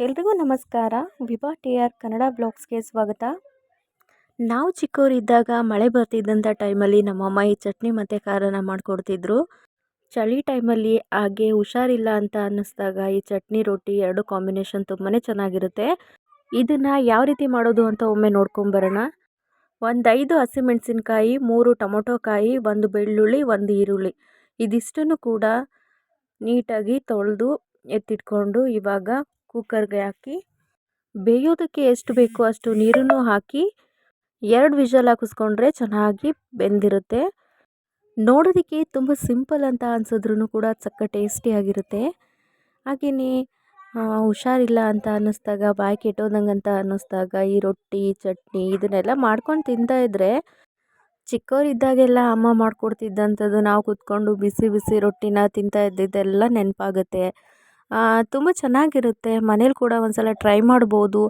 ಎಲ್ರಿಗೂ ನಮಸ್ಕಾರ. Vibha T R Kannada ಬ್ಲಾಗ್ಸ್ಗೆ ಸ್ವಾಗತ. ನಾವು ಚಿಕ್ಕವರಿದ್ದಾಗ ಮಳೆ ಬರ್ತಿದ್ದಂಥ ಟೈಮಲ್ಲಿ ನಮ್ಮಮ್ಮ ಈ ಚಟ್ನಿ ಮತ್ತು ಖಾರನ ಮಾಡಿಕೊಡ್ತಿದ್ರು. ಚಳಿ ಟೈಮಲ್ಲಿ ಹಾಗೆ ಹುಷಾರಿಲ್ಲ ಅಂತ ಅನ್ನಿಸ್ದಾಗ ಈ ಚಟ್ನಿ, ರೊಟ್ಟಿ ಎರಡು ಕಾಂಬಿನೇಷನ್ ತುಂಬಾ ಚೆನ್ನಾಗಿರುತ್ತೆ. ಇದನ್ನು ಯಾವ ರೀತಿ ಮಾಡೋದು ಅಂತ ಒಮ್ಮೆ ನೋಡ್ಕೊಂಬರೋಣ ಒಂದು ಐದು ಹಸಿಮೆಣಸಿನ್ಕಾಯಿ ಮೂರು ಟೊಮೊಟೊ ಕಾಯಿ, ಒಂದು ಬೆಳ್ಳುಳ್ಳಿ, ಒಂದು ಈರುಳ್ಳಿ. ಇದಿಷ್ಟನ್ನು ಕೂಡ ನೀಟಾಗಿ ತೊಳೆದು ಎತ್ತಿಟ್ಕೊಂಡು ಇವಾಗ ಕುಕ್ಕರ್ಗೆ ಹಾಕಿ, ಬೇಯೋದಕ್ಕೆ ಎಷ್ಟು ಬೇಕೋ ಅಷ್ಟು ನೀರನ್ನು ಹಾಕಿ, ಎರಡು ವಿಷಲ್ ಹಾಕಿಸ್ಕೊಂಡ್ರೆ ಚೆನ್ನಾಗಿ ಬೆಂದಿರುತ್ತೆ. ನೋಡೋದಕ್ಕೆ ತುಂಬ ಸಿಂಪಲ್ ಅಂತ ಅನ್ಸಿದ್ರೂ ಕೂಡ ಸಕ್ಕ ಟೇಸ್ಟಿಯಾಗಿರುತ್ತೆ ಹಾಗೆಯೇ ಹುಷಾರಿಲ್ಲ ಅಂತ ಅನ್ನಿಸ್ದಾಗ, ಬಾಯಿ ಕೆಟ್ಟೋದಂಗೆ ಅಂತ ಅನ್ನಿಸ್ದಾಗ, ಈ ರೊಟ್ಟಿ, ಚಟ್ನಿ ಇದನ್ನೆಲ್ಲ ಮಾಡ್ಕೊಂಡು ತಿಂತಾಯಿದ್ರೆ ಚಿಕ್ಕವರಿದ್ದಾಗೆಲ್ಲ ಅಮ್ಮ ಮಾಡಿಕೊಡ್ತಿದ್ದಂಥದ್ದು ನಾವು ಕೂತ್ಕೊಂಡು ಬಿಸಿ ಬಿಸಿ ರೊಟ್ಟಿನ ತಿಂತಾ ಇದ್ದಿದ್ದೆಲ್ಲ ನೆನಪಾಗುತ್ತೆ. ತುಂಬ ಚೆನ್ನಾಗಿರುತ್ತೆ. ಮನೇಲಿ ಕೂಡ ಒಂದ್ಸಲ ಟ್ರೈ ಮಾಡ್ಬೋದು.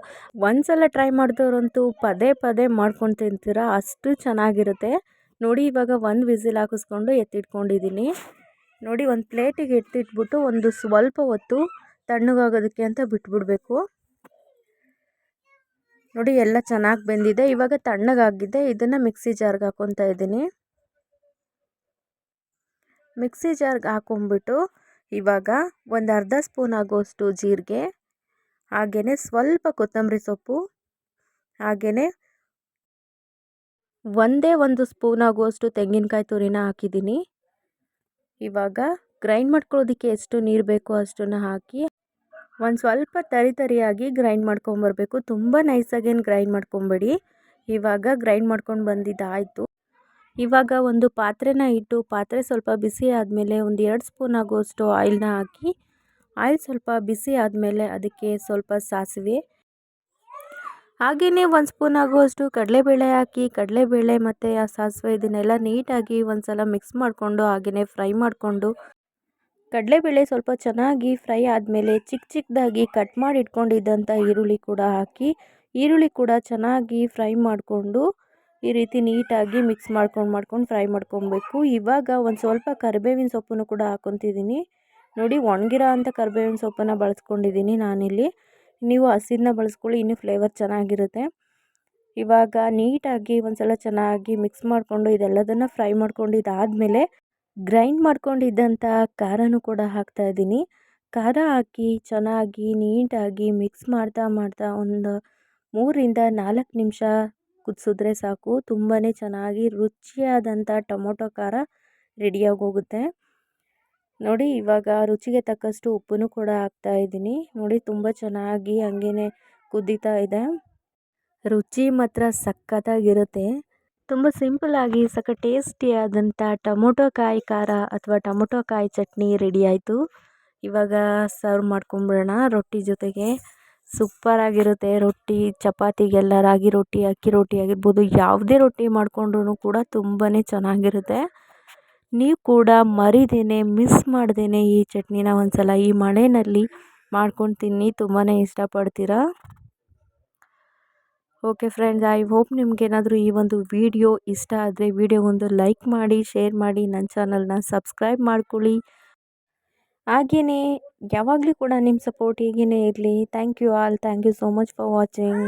ಒಂದ್ಸಲ ಟ್ರೈ ಮಾಡಿದವ್ರಂತೂ ಪದೇ ಪದೇ ಮಾಡ್ಕೊಂಡು ತಿಂತೀರ? ಅಷ್ಟು ಚೆನ್ನಾಗಿರುತ್ತೆ. ನೋಡಿ, ಇವಾಗ ಒಂದು ವಿಸಿಲ್ ಹಾಕಿಸ್ಕೊಂಡು ಎತ್ತಿಟ್ಕೊಂಡಿದ್ದೀನಿ ನೋಡಿ, ಒಂದು ಪ್ಲೇಟಿಗೆ ಎತ್ತಿಟ್ಬಿಟ್ಟು ಒಂದು ಸ್ವಲ್ಪ ಹೊತ್ತು ತಣ್ಣಗಾಗೋದಕ್ಕೆ ಅಂತ ಬಿಟ್ಬಿಡಬೇಕು. ನೋಡಿ, ಎಲ್ಲ ಚೆನ್ನಾಗಿ ಬೆಂದಿದೆ. ಇವಾಗ ತಣ್ಣಗಾಗಿದೆ. ಇದನ್ನು ಮಿಕ್ಸಿ ಜಾರ್ಗೆ ಹಾಕ್ಕೊತಾ ಇದ್ದೀನಿ ಮಿಕ್ಸಿ ಜಾರ್ಗೆ ಹಾಕೊಂಬಿಟ್ಟು ಇವಾಗ ಒಂದು ಅರ್ಧ ಸ್ಪೂನ್ ಆಗೋಷ್ಟು ಜೀರಿಗೆ ಹಾಗೆಯೇ ಸ್ವಲ್ಪ ಕೊತ್ತಂಬರಿ ಸೊಪ್ಪು ಹಾಗೆಯೇ ಒಂದೇ ಒಂದು ಸ್ಪೂನ್ ಆಗುವಷ್ಟು ತೆಂಗಿನಕಾಯಿ ತುರಿನ ಹಾಕಿದ್ದೀನಿ. ಇವಾಗ ಗ್ರೈಂಡ್ ಮಾಡ್ಕೊಳ್ಳೋದಕ್ಕೆ ಎಷ್ಟು ನೀರು ಬೇಕೋ ಅಷ್ಟನ್ನು ಹಾಕಿ ಒಂದು ಸ್ವಲ್ಪ ತರಿ ತರಿಯಾಗಿ ಗ್ರೈಂಡ್ ಮಾಡ್ಕೊಂಬರ್ಬೇಕು. ತುಂಬ ನೈಸಾಗೇನು ಗ್ರೈಂಡ್ ಮಾಡ್ಕೊಂಬೇಡಿ. ಇವಾಗ ಗ್ರೈಂಡ್ ಮಾಡ್ಕೊಂಡು ಬಂದಿದ್ದಾಯಿತು. ಇವಾಗ ಒಂದು ಪಾತ್ರೆನ ಇಟ್ಟು ಪಾತ್ರೆ ಸ್ವಲ್ಪ ಬಿಸಿ ಆದಮೇಲೆ ಒಂದು ಎರಡು ಸ್ಪೂನ್ ಆಗುವಷ್ಟು ಆಯಿಲ್ನ ಹಾಕಿ, ಆಯಿಲ್ ಸ್ವಲ್ಪ ಬಿಸಿ ಆದಮೇಲೆ ಅದಕ್ಕೆ ಸ್ವಲ್ಪ ಸಾಸಿವೆ. ಹಾಗೆಯೇ ಒಂದು ಸ್ಪೂನ್ ಆಗುವಷ್ಟು ಕಡಲೆಬೇಳೆ ಹಾಕಿ, ಕಡಲೆಬೇಳೆ ಮತ್ತು ಆ ಸಾಸಿವೆ ಇದನ್ನೆಲ್ಲ ನೀಟಾಗಿ ಒಂದು ಸಲ ಮಿಕ್ಸ್ ಮಾಡಿಕೊಂಡು ಹಾಗೆಯೇ ಫ್ರೈ ಮಾಡಿಕೊಂಡು, ಕಡಲೆಬೇಳೆ ಸ್ವಲ್ಪ ಚೆನ್ನಾಗಿ ಫ್ರೈ ಆದಮೇಲೆ ಚಿಕ್ಕ ಚಿಕ್ಕದಾಗಿ ಕಟ್ ಮಾಡಿ ಇಟ್ಕೊಂಡಿದ್ದಂಥ ಈರುಳ್ಳಿ ಕೂಡ ಹಾಕಿ, ಈರುಳ್ಳಿ ಕೂಡ ಚೆನ್ನಾಗಿ ಫ್ರೈ ಮಾಡಿಕೊಂಡು ಈ ರೀತಿ ನೀಟಾಗಿ ಮಿಕ್ಸ್ ಮಾಡ್ಕೊಂಡು ಮಾಡ್ಕೊಂಡು ಫ್ರೈ ಮಾಡ್ಕೊಬೇಕು. ಇವಾಗ ಒಂದು ಸ್ವಲ್ಪ ಕರಿಬೇವಿನ ಸೊಪ್ಪನ್ನು ಕೂಡ ಹಾಕೊತಿದ್ದೀನಿ. ನೋಡಿ ಒಣಗಿರೋ ಅಂಥ ಕರಿಬೇವಿನ ಸೊಪ್ಪನ್ನು ಬಳಸ್ಕೊಂಡಿದ್ದೀನಿ ನಾನಿಲ್ಲಿ. ನೀವು ಹಸಿದನ್ನ ಬಳಸ್ಕೊಳ್ಳಿ, ಇನ್ನೂ ಫ್ಲೇವರ್ ಚೆನ್ನಾಗಿರುತ್ತೆ. ಇವಾಗ ನೀಟಾಗಿ ಒಂದು ಸಲ ಚೆನ್ನಾಗಿ ಮಿಕ್ಸ್ ಮಾಡಿಕೊಂಡು ಇದೆಲ್ಲದನ್ನು ಫ್ರೈ ಮಾಡ್ಕೊಂಡು ಇದಾದಮೇಲೆ ಗ್ರೈಂಡ್ ಮಾಡ್ಕೊಂಡಿದ್ದಂಥ ಖಾರನೂ ಕೂಡ ಹಾಕ್ತಾಯಿದ್ದೀನಿ ಖಾರ ಹಾಕಿ ಚೆನ್ನಾಗಿ ನೀಟಾಗಿ ಮಿಕ್ಸ್ ಮಾಡ್ತಾ ಮಾಡ್ತಾ ಒಂದು ಮೂರರಿಂದ ನಾಲ್ಕು ನಿಮಿಷ ಕುದಿಸಿದ್ರೆ ಸಾಕು. ತುಂಬಾ ಚೆನ್ನಾಗಿ ರುಚಿಯಾದಂಥ ಟೊಮೊಟೊ ಖಾರ ರೆಡಿಯಾಗಿ ಹೋಗುತ್ತೆ. ನೋಡಿ, ಇವಾಗ ರುಚಿಗೆ ತಕ್ಕಷ್ಟು ಉಪ್ಪನ್ನು ಕೂಡ ಹಾಕ್ತಾ ಇದ್ದೀನಿ. ನೋಡಿ, ತುಂಬ ಚೆನ್ನಾಗಿ ಹಂಗೇ ಕುದೀತಾ ಇದೆ. ರುಚಿ ಮಾತ್ರ ಸಖತ್ತಾಗಿರುತ್ತೆ. ತುಂಬ ಸಿಂಪಲ್ಲಾಗಿ ಸಖ ಟೇಸ್ಟಿಯಾದಂಥ ಟೊಮೊಟೊ ಕಾಯಿ ಖಾರ ಅಥವಾ ಟೊಮೊಟೊ ಕಾಯಿ ಚಟ್ನಿ ರೆಡಿ ಆಯಿತು. ಇವಾಗ ಸರ್ವ್ ಮಾಡ್ಕೊಂಬಿಡೋಣ ರೊಟ್ಟಿ ಜೊತೆಗೆ. ಸೂಪರಾಗಿರುತ್ತೆ ರೊಟ್ಟಿ ಚಪಾತಿಗೆಲ್ಲ ರಾಗಿ ರೊಟ್ಟಿ, ಅಕ್ಕಿ ರೊಟ್ಟಿ ಆಗಿರ್ಬೋದು, ಯಾವುದೇ ರೊಟ್ಟಿ ಮಾಡಿಕೊಂಡ್ರೂ ಕೂಡ ತುಂಬಾ ಚೆನ್ನಾಗಿರುತ್ತೆ. ನೀವು ಕೂಡ ಮರಿದೇನೆ ಮಿಸ್ ಮಾಡ್ದೇನೆ ಈ ಚಟ್ನಿನ ಒಂದು ಸಲ ಈ ಮಳೆಯಲ್ಲಿ ಮಾಡ್ಕೊಂಡು ತಿನ್ನಿ ತುಂಬಾ ಇಷ್ಟಪಡ್ತೀರಾ? ಓಕೆ ಫ್ರೆಂಡ್ಸ್ ಐ ಹೋಪ್ ನಿಮಗೇನಾದರೂ ಈ ಒಂದು ವಿಡಿಯೋ ಇಷ್ಟ ಆದರೆ ವಿಡಿಯೋಗೊಂದು ಲೈಕ್ ಮಾಡಿ ಶೇರ್ ಮಾಡಿ ನನ್ನ ಚಾನಲ್ನ ಸಬ್ಸ್ಕ್ರೈಬ್ ಮಾಡ್ಕೊಳ್ಳಿ. ಹಾಗೆಯೇ ಯಾವಾಗಲೂ ಕೂಡ ನಿಮ್ಮ ಸಪೋರ್ಟ್ ಹೀಗೇ ಇರಲಿ thank you all thank you so much for watching